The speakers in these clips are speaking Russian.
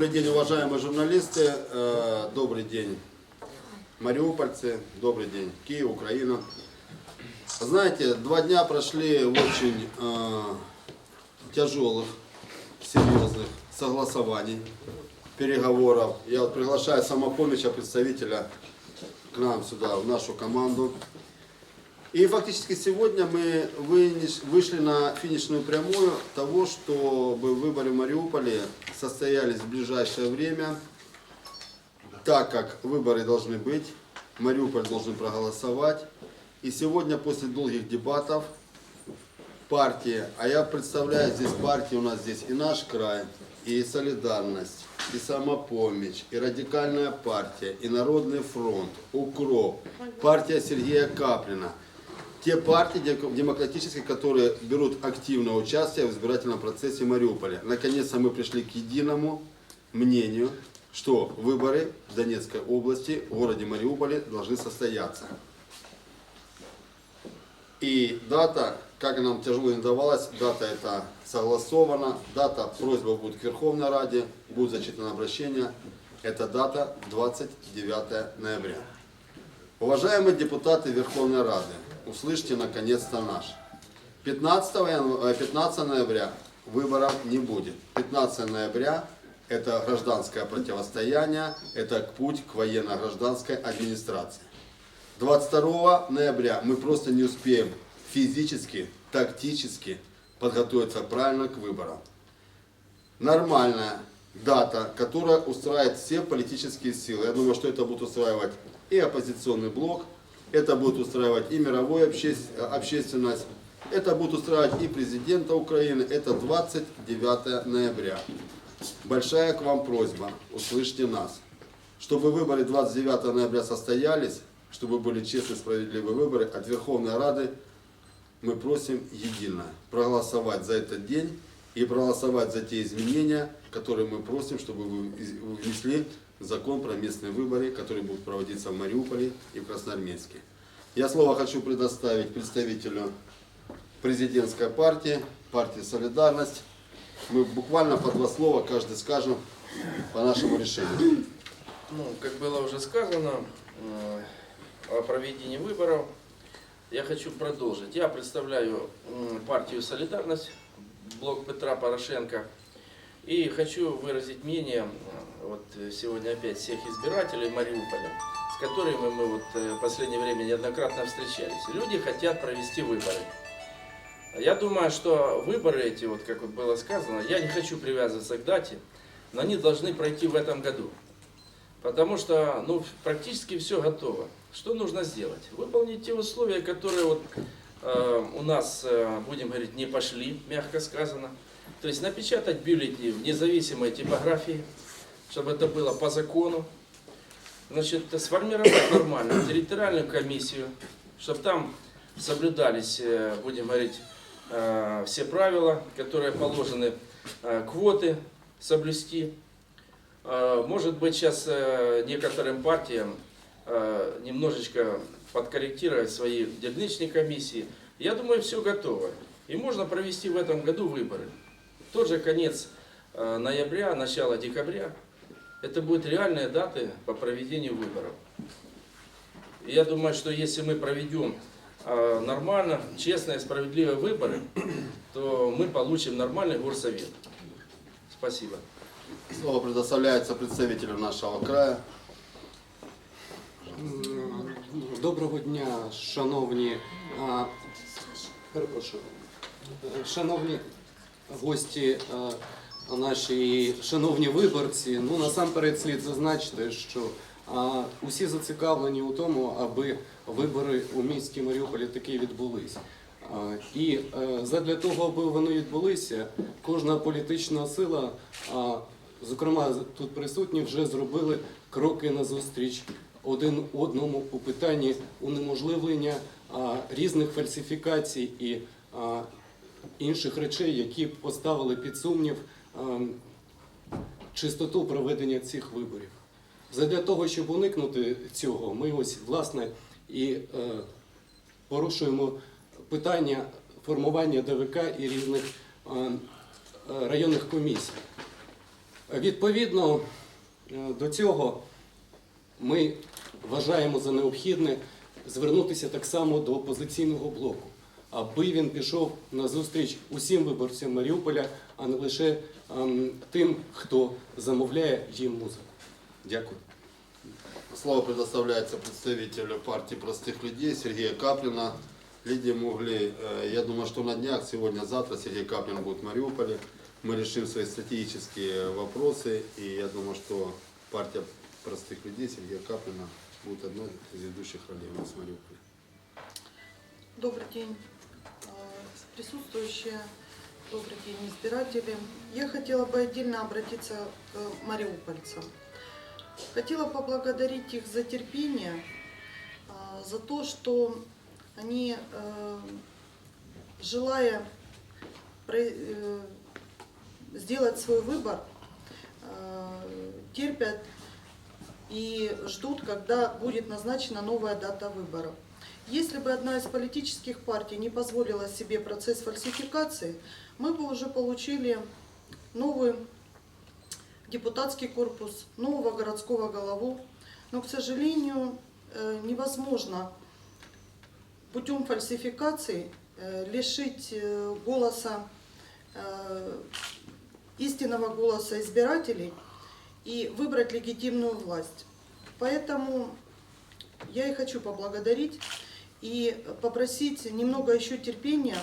Добрый день, уважаемые журналисты. Э, Добрый день, мариупольцы. Добрый день, Киев, Украина. Знаете, два дня прошли в очень э, тяжелых, серьезных согласований, переговоров. Я приглашаю самопомощи представителя к нам сюда, в нашу команду. И фактически сегодня мы вышли на финишную прямую того, чтобы выборы в Мариуполе состоялись в ближайшее время, так как выборы должны быть, Мариуполь должен проголосовать. И сегодня после долгих дебатов партии, а я представляю здесь партии, у нас здесь и наш край, и солидарность, и самопомощь, и радикальная партия, и Народный фронт, УКРОП, партия Сергея Каплина. Те партии дем- демократические, которые берут активное участие в избирательном процессе Мариуполя. Наконец-то мы пришли к единому мнению, что выборы в Донецкой области, в городе Мариуполе должны состояться. И дата, как нам тяжело не давалась, дата это согласована, дата, просьба будет к Верховной Раде, будет зачитано обращение. Это дата 29 ноября. Уважаемые депутаты Верховной Рады, услышьте наконец-то наш. 15, яну- э, 15 ноября выборов не будет. 15 ноября это гражданское противостояние, это путь к военно-гражданской администрации. 22 ноября мы просто не успеем физически, тактически подготовиться правильно к выборам. Нормальная дата, которая устраивает все политические силы. Я думаю, что это будет устраивать и оппозиционный блок, это будет устраивать и мировую обще- общественность, это будет устраивать и президента Украины. Это 29 ноября. Большая к вам просьба, услышьте нас. Чтобы выборы 29 ноября состоялись, чтобы были честные, справедливые выборы, от Верховной Рады мы просим едино проголосовать за этот день и проголосовать за те изменения, которые мы просим, чтобы вы внесли закон про местные выборы, которые будут проводиться в Мариуполе и в Красноармейске. Я слово хочу предоставить представителю президентской партии, партии «Солидарность». Мы буквально по два слова каждый скажем по нашему решению. Ну, как было уже сказано э, о проведении выборов, я хочу продолжить. Я представляю партию «Солидарность», блок Петра Порошенко, и хочу выразить мнение вот э, сегодня опять всех избирателей Мариуполя, с которыми мы вот э, в последнее время неоднократно встречались. Люди хотят провести выборы. Я думаю, что выборы эти, вот как вот было сказано, я не хочу привязываться к дате, но они должны пройти в этом году. Потому что ну, практически все готово. Что нужно сделать? Выполнить те условия, которые вот, э, у нас, э, будем говорить, не пошли, мягко сказано. То есть напечатать бюллетени в независимой типографии, чтобы это было по закону. Значит, сформировать нормально территориальную комиссию, чтобы там соблюдались, э, будем говорить, э, все правила, которые положены, э, квоты соблюсти. Может быть, сейчас некоторым партиям немножечко подкорректировать свои дельничные комиссии. Я думаю, все готово. И можно провести в этом году выборы. Тот же конец ноября, начало декабря. Это будут реальные даты по проведению выборов. И я думаю, что если мы проведем э, нормально, честные, справедливые выборы, то мы получим нормальный горсовет. Спасибо. Слово предоставляется представителю нашего края. М, Доброго дня, шановні, а, перепрошую, Е, шановні гості а, наші, шановні виборці. Ну насамперед слід зазначити, що усі зацікавлені у тому, аби вибори у місті Маріуполі таки відбулись. І е, задля того, аби вони відбулися, кожна політична сила, зокрема тут присутні, вже зробили кроки назустріч один одному у питанні унеможливлення різних фальсифікацій і інших речей, які поставили під сумнів чистоту проведення цих виборів. Задля того, щоб уникнути цього, ми ось власне і е, порушуємо питання формування ДВК і різних е, е, районних комісій. Відповідно е, до цього ми вважаємо за необхідне звернутися так само до опозиційного блоку, аби він пішов на зустріч усім виборцям Маріуполя, а не лише ем, тим, хто замовляє їм музику. Дякую. Слово предоставляется представителю партии простых людей Сергея Каплина. Лидия Мугли, э, я думаю, что на днях, сегодня-завтра Сергей Каплин будет в Мариуполе. Мы решим свои стратегические вопросы, и я думаю, что партия простых людей Сергея Каплина будет одной из ведущих ролей у нас в Мариуполе. Добрый день, э, присутствующие, добрый день, избиратели. Я хотела бы отдельно обратиться к мариупольцам. Хотела поблагодарить их за терпение, э, за то, что они, э, желая э, сделать свой выбор, э, терпят и ждут, когда будет назначена новая дата выборов. Если бы одна из политических партий не позволила себе процесс фальсификации, мы бы уже получили новый депутатский корпус, нового городского голову. Но, к сожалению, э, невозможно путем фальсификации э, лишить э, голоса, истинного голоса избирателей и выбрать легитимную власть. Поэтому я и хочу поблагодарить и попросить немного еще терпения.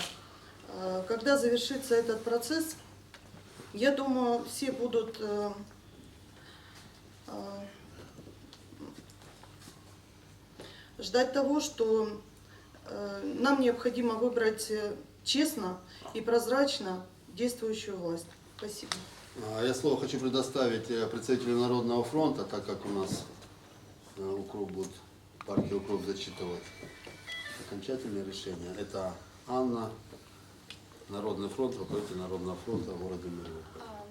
Э, Когда завершится этот процесс, я думаю, все будут э, э, ждать того, что нам необходимо выбрать честно и прозрачно действующую власть. Спасибо. А, Я слово хочу предоставить представителю Народного фронта, так как у нас укроп будет, партия укроп зачитывать окончательное решение. Это Анна, Народный фронт, руководитель Народного фронта города Мариуполь.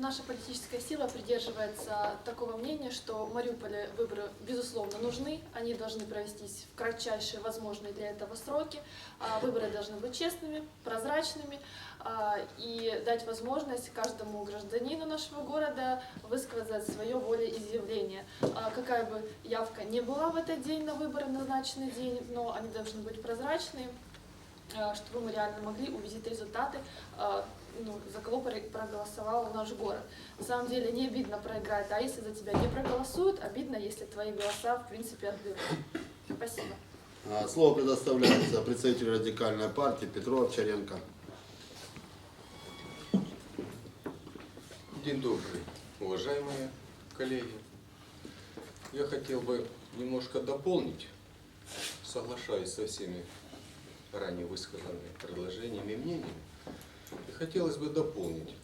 Наша политическая сила придерживается такого мнения, что Мариуполе выборы, безусловно, нужны. Они должны провестись в кратчайшие возможные для этого сроки. А, Выборы должны быть честными, прозрачными а, и дать возможность каждому гражданину нашего города высказать свое волеизъявление. А, Какая бы явка не была в этот день на выборы, назначенный день, но они должны быть прозрачные, а, чтобы мы реально могли увидеть результаты, ну, за кого про- проголосовал наш город. На самом деле не обидно проиграть, а если за тебя не проголосуют, обидно, если твои голоса в принципе отберут. Спасибо. А, Слово предоставляется представителю радикальной партии Петру Овчаренко. День добрый, уважаемые коллеги. Я хотел бы немножко дополнить, соглашаясь со всеми ранее высказанными предложениями и мнениями. И хотелось бы дополнить.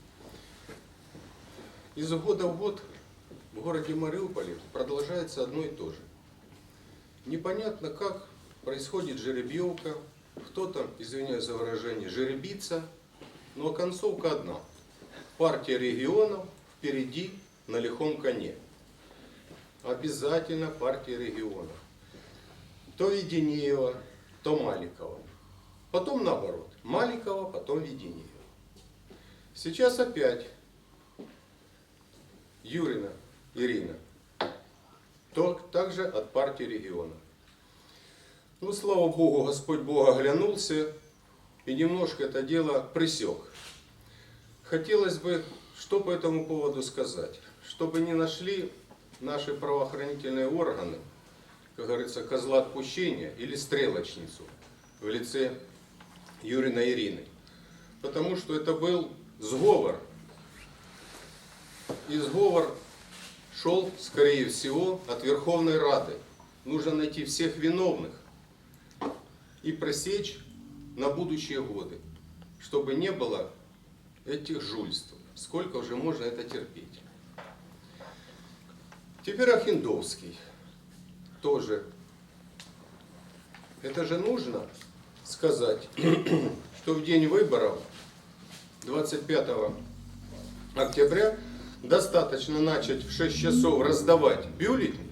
Из года в год в городе Мариуполе продолжается одно и то же. Непонятно, как происходит жеребьевка, кто-то, извиняюсь за выражение, жеребится, но концовка одна – партия регионов впереди на лихом коне. Обязательно партия регионов. То Веденеева, то Маликова. Потом наоборот. Маликова, потом Веденеева. Сейчас опять Юрина Ирина. Также от партии регионов. Ну, слава Богу, Господь Бог оглянулся и немножко это дело присек. Хотелось бы, что по этому поводу сказать? Чтобы не нашли наши правоохранительные органы, как говорится, козла отпущения или стрелочницу в лице Юрина Ирины. Потому что это был сговор. И сговор шел, скорее всего, от Верховной Рады. Нужно найти всех виновных и просечь на будущие годы, чтобы не было этих жульств. Сколько уже можно это терпеть? Теперь Ахиндовский. Тоже. Это же нужно сказать, что в день выборов 25 октября достаточно начать в 6 часов раздавать бюллетени,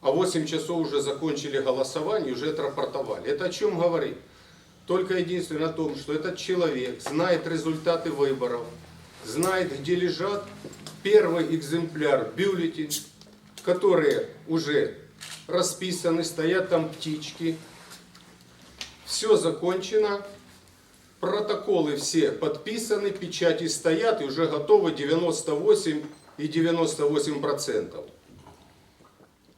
а в 8 часов уже закончили голосование, уже отрапортовали. Это о чем говорит? Только единственное о том, что этот человек знает результаты выборов, знает, где лежат первый экземпляр бюллетень, которые уже расписаны, стоят там птички. Все закончено, протоколы все подписаны, печати стоят и уже готовы 98 и 98 процентов.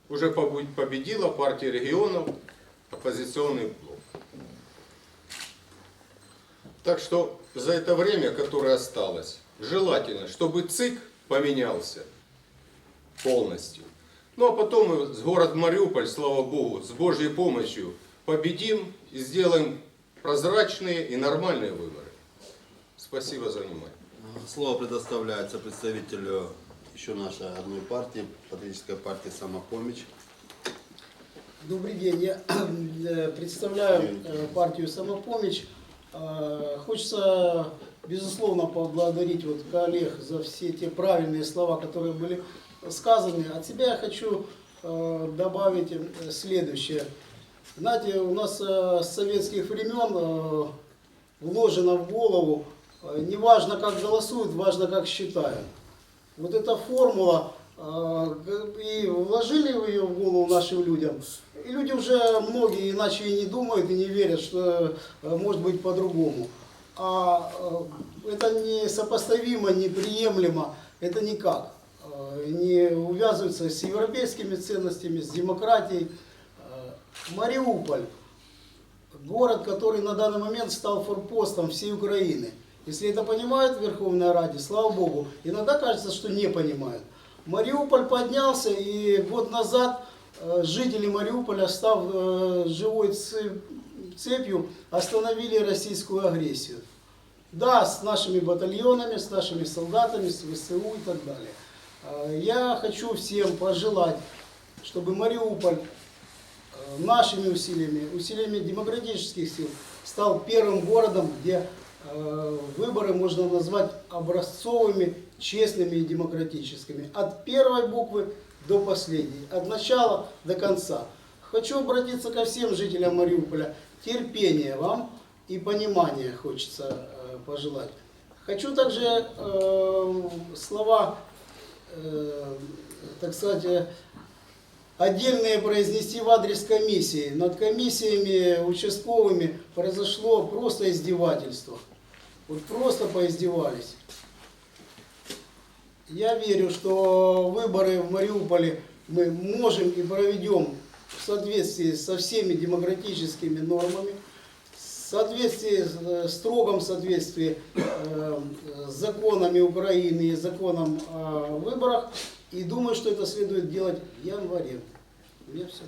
Уже победила партия регионов, оппозиционный блок. Так что за это время, которое осталось, желательно, чтобы ЦИК поменялся полностью. Ну а потом мы город Мариуполь, слава Богу, с Божьей помощью победим и сделаем прозрачные и нормальные выборы. Спасибо за внимание. Слово предоставляется представителю еще нашей одной партии, патриотической партии «Самопомощь». Добрый день. Я э, представляю э, партию «Самопомощь». Э, Хочется, безусловно, поблагодарить вот коллег за все те правильные слова, которые были сказаны. От себя я хочу добавить следующее. Знаете, у нас э, с советских времен э, вложено в голову, э, не важно, как голосуют, важно, как считают. Вот эта формула, и вложили ее в голову нашим людям, и люди уже многие иначе и не думают, и не верят, что может быть по-другому. А это не сопоставимо, неприемлемо, это никак. Не увязывается с европейскими ценностями, с демократией. Мариуполь, город, который на данный момент стал форпостом всей Украины. Если это понимают в Верховной Раде, слава Богу. Иногда кажется, что не понимают. Мариуполь поднялся, и год назад э, жители Мариуполя, став э, живой цепью, остановили российскую агрессию. Да, с нашими батальонами, с нашими солдатами, с ВСУ и так далее. Э, Я хочу всем пожелать, чтобы Мариуполь нашими усилиями, усилиями демократических сил, стал первым городом, где э, выборы можно назвать образцовыми, честными и демократическими. От первой буквы до последней, от начала до конца. Хочу обратиться ко всем жителям Мариуполя. Терпения вам и понимания хочется э, пожелать. Хочу также э, слова, э, так сказать, э, отдельные произнести в адрес комиссии. Над комиссиями участковыми произошло просто издевательство. Вот просто поиздевались. Я верю, что выборы в Мариуполе мы можем и проведем в соответствии со всеми демократическими нормами, в соответствии, э, строгом соответствии э, с законами Украины и законом о выборах. И думаю, что это следует делать в январе. У меня все.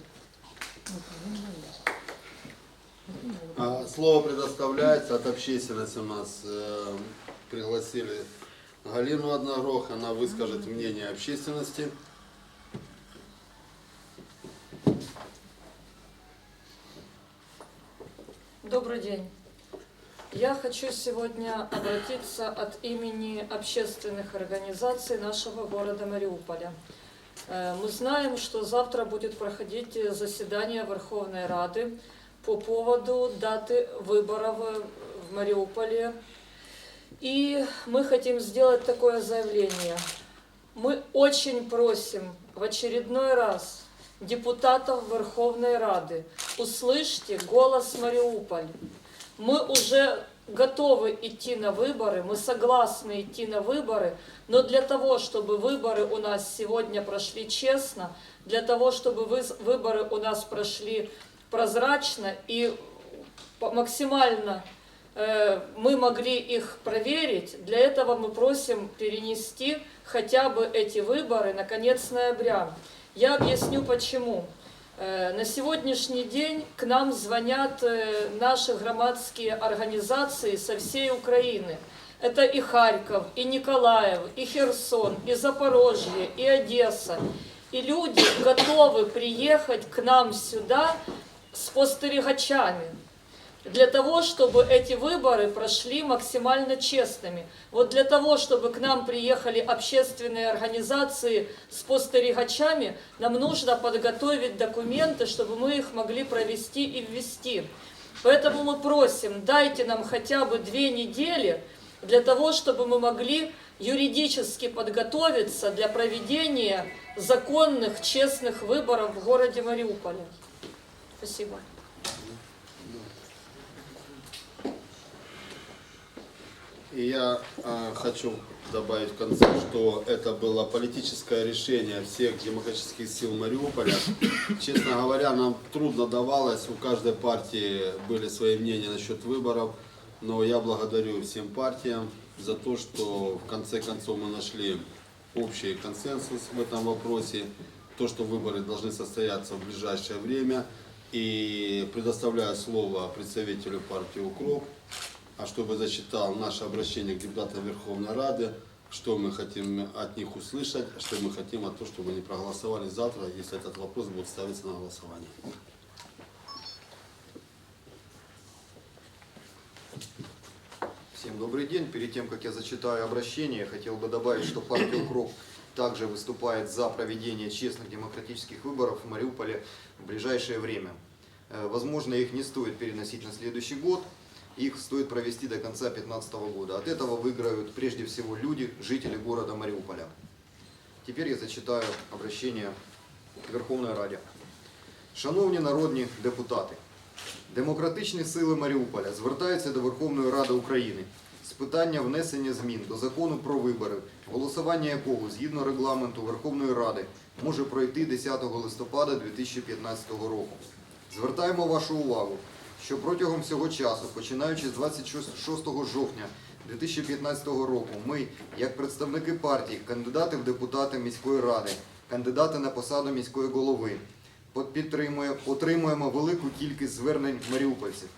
А, Слово предоставляется от общественности у нас. э, Пригласили Галину Одногрох, она выскажет мнение общественности. Добрый день. Я хочу сегодня обратиться от имени общественных организаций нашего города Мариуполя. Э, Мы знаем, что завтра будет проходить заседание Верховной Рады по поводу даты выборов в Мариуполе. И мы хотим сделать такое заявление. Мы очень просим в очередной раз депутатов Верховной Рады, услышьте голос Мариуполь. Мы уже готовы идти на выборы, мы согласны идти на выборы, но для того, чтобы выборы у нас сегодня прошли честно, для того, чтобы вы- выборы у нас прошли прозрачно и максимально э, мы могли их проверить, для этого мы просим перенести хотя бы эти выборы на конец ноября. Я объясню почему. Э, На сегодняшний день к нам звонят э, наши громадские организации со всей Украины. Это и Харьков, и Николаев, и Херсон, и Запорожье, и Одесса. И люди готовы приехать к нам сюда с постерегачами для того, чтобы эти выборы прошли максимально честными. Вот для того, чтобы к нам приехали общественные организации с постерегачами, нам нужно подготовить документы, чтобы мы их могли провести и ввести. Поэтому мы просим, дайте нам хотя бы две недели для того, чтобы мы могли юридически подготовиться для проведения законных, честных выборов в городе Мариуполе. Спасибо. И я э, хочу добавить в конце, что это было политическое решение всех демократических сил Мариуполя. Честно говоря, нам трудно давалось, у каждой партии были свои мнения насчет выборов, но я благодарю всем партиям за то, что в конце концов мы нашли общий консенсус в этом вопросе, то, что выборы должны состояться в ближайшее время. И предоставляю слово представителю партии «Укроп», а чтобы зачитал наше обращение к депутатам Верховной Рады, что мы хотим от них услышать, что мы хотим от того, чтобы они проголосовали завтра, если этот вопрос будет ставиться на голосование. Всем добрый день. Перед тем, как я зачитаю обращение, я хотел бы добавить, что партия «Укроп» также выступает за проведение честных демократических выборов в Мариуполе в ближайшее время. Э, Возможно, их не стоит переносить на следующий год, их стоит провести до конца 2015 года. От этого выиграют прежде всего люди, жители города Мариуполя. Теперь я зачитаю обращение к Верховной Раді. Шановні народні депутати, демократичні сили Маріуполя звертаються до Верховної Ради України з питання внесення змін до закону про вибори, голосування якого згідно регламенту Верховної Ради може пройти 10 листопада 2015 року. Звертаємо вашу увагу, що протягом всього часу, починаючи з 26 жовтня 2015 року, ми, як представники партії, кандидати в депутати міської ради, кандидати на посаду міської голови, підтримує, отримуємо велику кількість звернень маріупольців.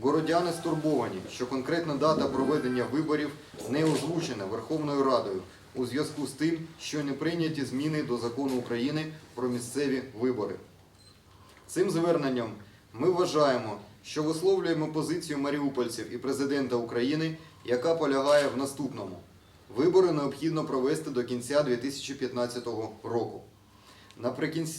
Городяни стурбовані, що конкретна дата проведення виборів не озвучена Верховною Радою у зв'язку з тим, що не прийняті зміни до закону України про місцеві вибори. Цим зверненням ми вважаємо, що висловлюємо позицію маріупольців і президента України, яка полягає в наступному: вибори необхідно провести до кінця 2015 року.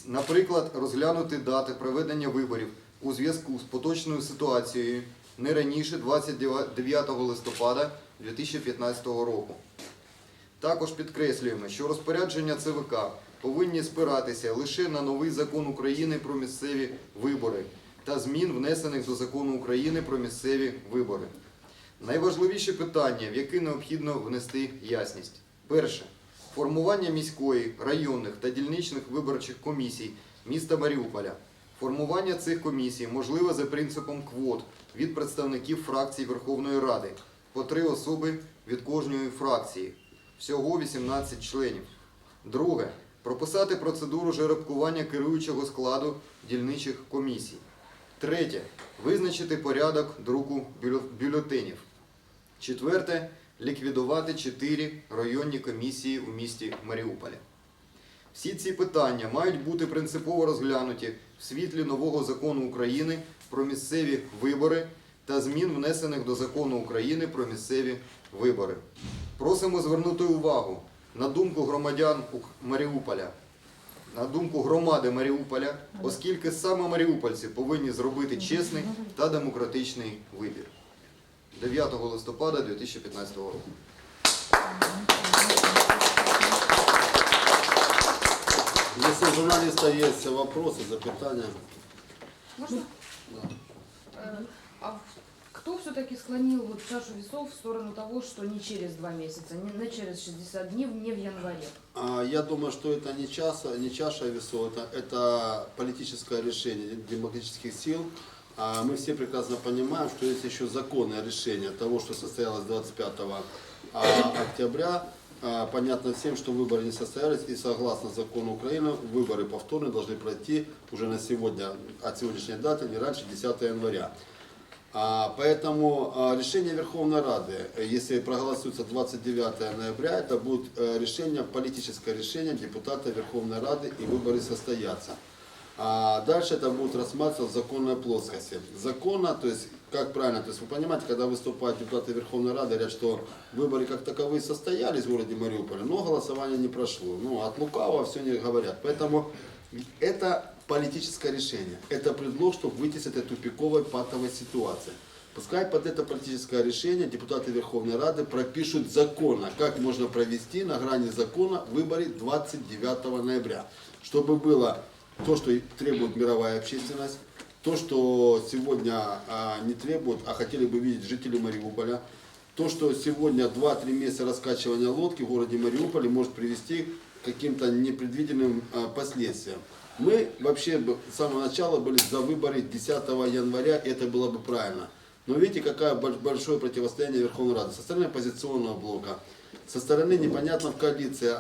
Наприклад, розглянути дати проведення виборів у зв'язку з поточною ситуацією не раніше 29 листопада 2015 року. Також підкреслюємо, що розпорядження ЦВК повинні спиратися лише на новий закон України про місцеві вибори та змін, внесених до закону України про місцеві вибори. Найважливіші питання, в які необхідно внести ясність. Перше. Формування міської, районних та дільничних виборчих комісій міста Маріуполя. Формування цих комісій можливе за принципом квот від представників фракцій Верховної Ради по три особи від кожної фракції. Всього 18 членів. Друге. Прописати процедуру жеребкування керуючого складу дільничих комісій. Третє. Визначити порядок друку бюлетенів. Четверте. Ліквідувати чотири районні комісії у місті Маріуполі. Всі ці питання мають бути принципово розглянуті в світлі нового закону України про місцеві вибори та змін, внесених до закону України про місцеві вибори. Просимо звернути увагу на думку громадян Маріуполя, на думку громади Маріуполя, оскільки саме маріупольці повинні зробити чесний та демократичний вибір. 9 листопада 2015 року. Если у журналиста есть вопросы, запитания, Можно? Э, А кто все-таки склонил вот чашу весов в сторону того, что не через два месяца, не, не через 60 дней, не в январе? А, Я думаю, что это не, чаша, не чаша весов, это, это политическое решение демократических сил. А Мы все прекрасно понимаем, что есть еще законное решение того, что состоялось 25 а, октября. Понятно всем, что выборы не состоялись, и согласно закону Украины, выборы повторные должны пройти уже на сегодня, от сегодняшней даты, не раньше 10 января. А, Поэтому а, решение Верховной Рады, э, если проголосуется 29 ноября, это будет э, решение, политическое решение депутата Верховной Рады и выборы состоятся. А дальше это будет рассматриваться в законной плоскости. Законно, то есть, как правильно, то есть вы понимаете, когда выступают депутаты Верховной Рады, говорят, что выборы как таковые состоялись в городе Мариуполе, но голосование не прошло. Ну, от лукавого все не говорят. Поэтому это политическое решение. Это предлог, чтобы выйти с этой тупиковой патовой ситуации. Пускай под это политическое решение депутаты Верховной Рады пропишут законно, как можно провести на грани закона выборы 29 ноября. Чтобы было то, что требует мировая общественность, то, что сегодня а, не требуют, а хотели бы видеть жители Мариуполя, то, что сегодня 2-3 месяца раскачивания лодки в городе Мариуполе может привести к каким-то непредвиденным а, последствиям. Мы вообще с самого начала были за выборы 10 января, и это было бы правильно. Но видите, какое больш- большое противостояние Верховной Рады. Со стороны оппозиционного блока, со стороны непонятно в коалиции.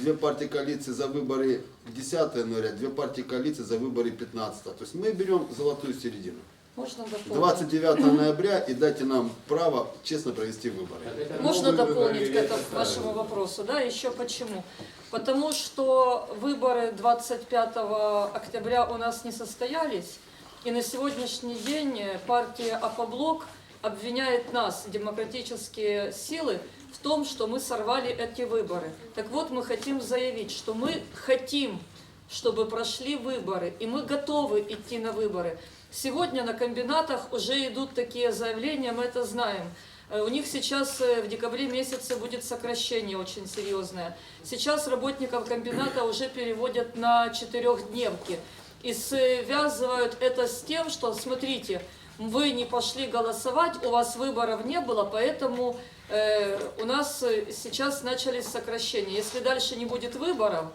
Две партии коалиции за выборы 10 января, две партии коалиции за выборы 15. То есть мы берем золотую середину. Можно дополнить? 29 ноября и дайте нам право честно провести выборы. Можно дополнить к этому вашему вопросу, да, еще почему? Потому что выборы 25 октября у нас не состоялись, и на сегодняшний день партия АПОБЛОК обвиняет нас, демократические силы, в том, что мы сорвали эти выборы. Так вот, мы хотим заявить, что мы хотим, чтобы прошли выборы, и мы готовы идти на выборы. Сегодня на комбинатах уже идут такие заявления, мы это знаем. Э, У них сейчас э, в декабре месяце будет сокращение очень серьезное. Сейчас работников комбината уже переводят на четырехдневки. И связывают это с тем, что, смотрите, вы не пошли голосовать, у вас выборов не было, поэтому э, у нас э, сейчас начались сокращения. Если дальше не будет выборов,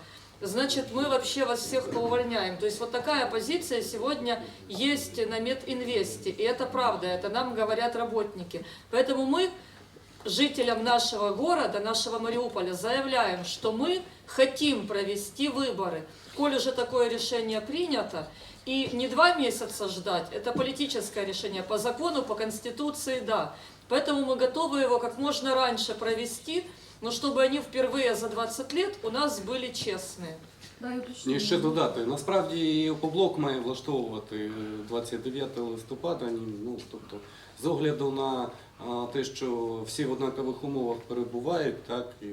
значит мы вообще вас всех поувольняем. То есть вот такая позиция сегодня есть на Мединвесте. И это правда, это нам говорят работники. Поэтому мы жителям нашего города, нашего Мариуполя заявляем, что мы хотим провести выборы. Коль уже такое решение принято, и не два месяца ждать, это политическое решение по закону, по конституции, да. Поэтому мы готовы его как можно раньше провести, но чтобы они впервые за 20 лет у нас были честные. Да, и І уточнение. ще додати, насправді і опоблок має влаштовувати е, 29 листопада. Ні, Ну, тобто, з огляду на а, те, що всі в однакових умовах перебувають, так, і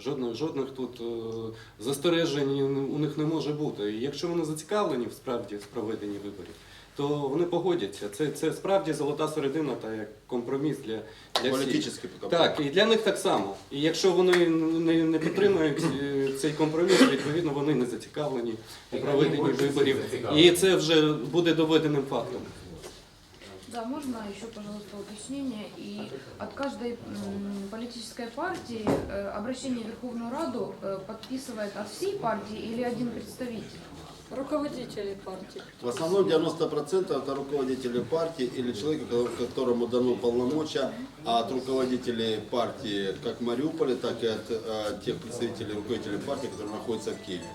жодних, жодних тут е, застережень у них не може бути. І якщо вони зацікавлені в справді в проведенні виборів, то вони погодяться. Це, це справді золота середина та як компроміс для, для всіх. Политический пока. Так, і для них так само. І якщо вони не, не підтримують е, цей компроміс, відповідно вони не зацікавлені у проведенні виборів. І це вже буде доведеним фактом. Да, можно еще, пожалуйста, уточнение. И от каждой м, политической партии э, обращение в Верховную Раду э, подписывает от всей партии или один представитель? Руководители партии. В основном 90% это руководители партии или человека, которому дано полномочия, а от руководителей партии как в Мариуполе, так и от э, тех представителей руководителей партии, которые находятся в Киеве.